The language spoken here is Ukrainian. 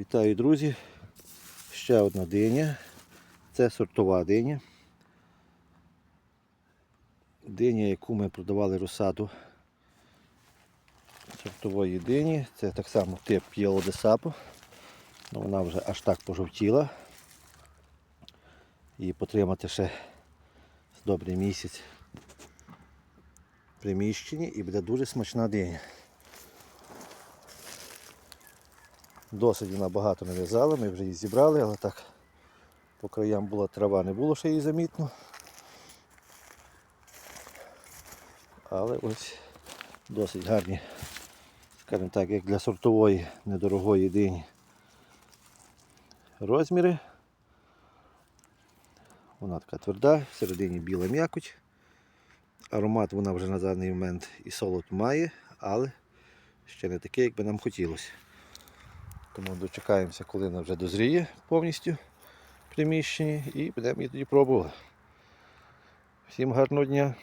Вітаю, друзі. Ще одна диня. Це сортова диня. Диня, яку ми продавали розсаду сортової дині. Це так само тип Sapo. Ну, вона вже аж так пожовтіла. Її потримати ще добрий місяць в приміщенні і буде дуже смачна диня. Досить вона багато не в'язала, ми вже її зібрали, але так по краям була трава, не було ще її замітно. Але ось досить гарні, скажімо так, як для сортової недорогої дині розміри. Вона така тверда, всередині біла м'якоть. Аромат вона вже на даний момент і солод має, але ще не такий, як би нам хотілося. Тому дочекаємося, коли вона вже дозріє повністю в приміщенні і будемо її тоді пробувати. Всім гарного дня!